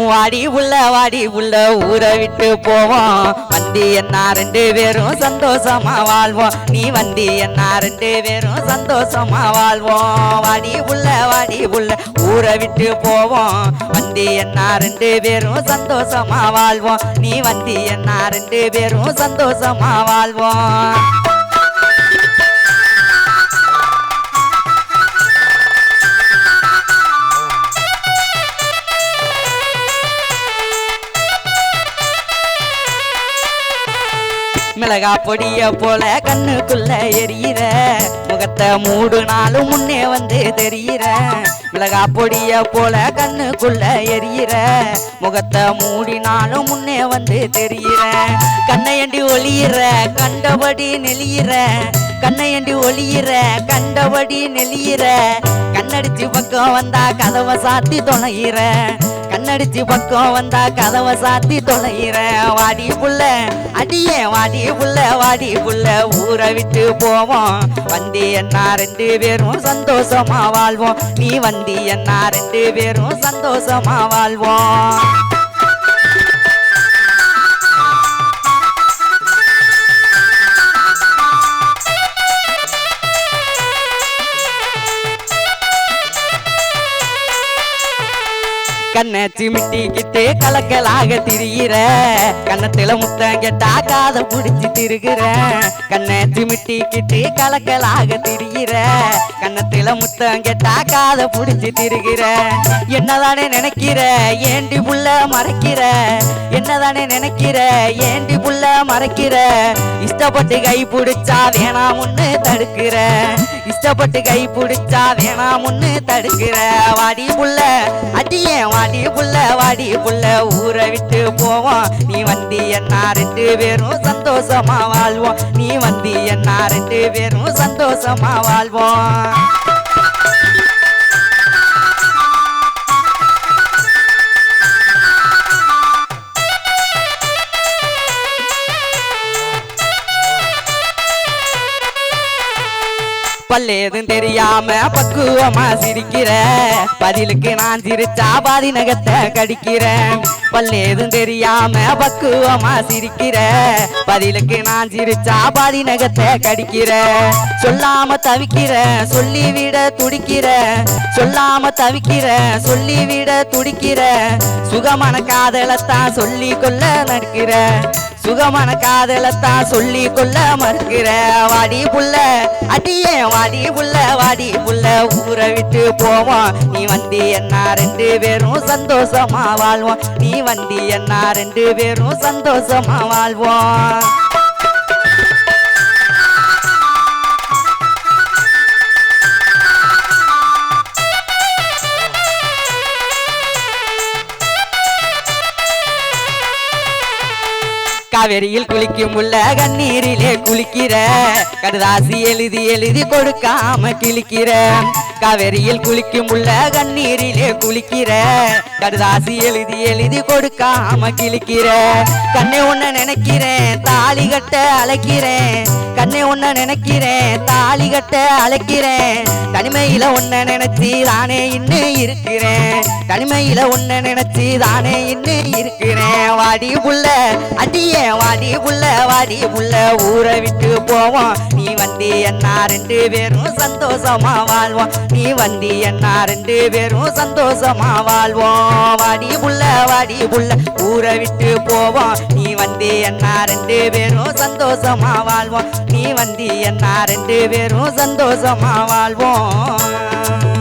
வாடி உள்ள வாடி உள்ள ஊரை விட்டு போவோம். வண்டி என்ன ரெண்டு பேரும் சந்தோஷமா வாழ்வோம். நீ வண்டி என்ன ரெண்டு பேரும் சந்தோஷமா வாழ்வோம். வாடி உள்ள வாடி உள்ள ஊரை விட்டு போவோம். வண்டி என்ன ரெண்டு பேரும் சந்தோஷமா வாழ்வோம். நீ வண்டி என்ன ரெண்டு பேரும் சந்தோஷமா வாழ்வோம். மிளகா பொடிய போல கண்ணுக்குள்ள எரியிற. முகத்தை மூடு நாளும் முன்னே வந்து தெரியிற. மிளகா பொடிய போல கண்ணுக்குள்ள எரியிற. முகத்தை மூடினாலும் முன்னே வந்து தெரியிற. கண்ணையண்டி ஒளியிற கண்டபடி நெளியிற. கண்ணையண்டி ஒளியிற கண்டபடி நெளியிற கண்ணடிச்சு பக்கம் வந்தா கதவை சாத்தி தொலைகிற கண்ணடிச்சு பக்கம் வந்தா கதவை சாத்தி தொலைகிற வாடி புள்ள அடியே வாடி புள்ள வாடி புள்ள ஊரை விட்டு போவோம். வண்டி என்ன ரெண்டு பேரும் சந்தோஷமா வாழ்வோம். நீ வண்டி என்ன ரெண்டு பேரும் சந்தோஷமா வாழ்வோம். கண்ணை சிமிட்டிக்கிட்டு கலக்கலாக திரியிற. கண்ணத்துல முத்தம் கேட்டா காத புடிச்சு திருகிற. கண்ணை சிமிட்டிக்கிட்டு கலக்கலாக திரியிற. கண்ணத்துல முத்தம் கேட்டா காத புடிச்சு திருகிற. என்னதானே நினைக்கிற? ஏண்டி புள்ள மறைக்கிற? என்னதானே நினைக்கிற? ஏண்டி புள்ள மறைக்கிற? இஷ்டப்பட்டு கை பிடிச்சா வேணாமுன்னு தடுக்கிற. இஷ்டப்பட்டு கை பிடிச்சா வேணாமுன்னு தடுக்கிற. வாடி புள்ள அடியே வாடி புள்ள வாடி புள்ள ஊரை விட்டு போவோம். நீ வந்தி என்ன ரெண்டு பேரும் சந்தோஷமா வாழ்வோம். நீ வந்தி என்ன ரெண்டு பேரும் சந்தோஷமா வாழ்வோம். பல்லேதும் தெரியாம பக்குவமா சிரிக்கிற. பதிலுக்கு நான் சிரிச்சா பாதி நகத்தை கடிக்கிறேன். பல்லேதும் தெரியாம பக்குவமா சிரிக்கிற. பதிலுக்கு நான் சிரிச்சா பாதி நகத்தை கடிக்கிற. சொல்லாம தவிக்கிற சொல்லிவிட துடிக்கிற. சொல்லாம தவிக்கிற சொல்லிவிட துடிக்கிற. சுகமான காதலத்தான் சொல்லி கொள்ள நடக்கிற சுகமான காதலத்தான் சொல்லி கொள்ள மறுக்கிற. வாடி புள்ள அடியே வாடி புள்ள வாடி புள்ள ஊரை விட்டு போவோம். நீ வண்டி என்ன ரெண்டு பேரும் சந்தோஷமா வாழ்வோம். நீ வண்டி என்ன ரெண்டு பேரும் சந்தோஷமா வாழ்வோம். காவேரியில் குளிக்கும் உள்ள கண்ணீரிலே குளிக்கிற கடுதாசி எழுதி எழுதி கொடுக்காம கிழிக்கிற. காவேரியில் குளிக்கும் உள்ள கண்ணீரிலே குளிக்கிற கடுதாசி எழுதி எழுதி கொடுக்காம கிழிக்கிற. கண்ணை ஒன்ன நினைக்கிறேன். தாலி கட்ட அழைக்கிறேன். கண்ணை உன்ன நினைக்கிறேன். தாலி கட்ட அழைக்கிறேன். தனிமையில உன்னை நினைச்சு தானே இன்னும் இருக்கிறேன். தனிமையில உன்னை நினைச்சு தானே இன்னும் இருக்கிறேன். வாடி புள்ள அடியே வாடி புள்ள வாடி புள்ள ஊரை விட்டு போவோம். நீ வண்டி என்ன ரெண்டு பேரும் சந்தோஷமா வாழ்வோம். நீ வண்டி என்ன ரெண்டு பேரும் சந்தோஷமா வாழ்வோம். வாடி புள்ள வாடி புள்ள ஊரை விட்டு போவோம். நீ வந்து என்ன ரெண்டு ரெண்டு பேரும் சந்தோஷமா வாழ்வோம். நீ வந்தி என்ன ரெண்டு பேரும் சந்தோஷமா வாழ்வோம்.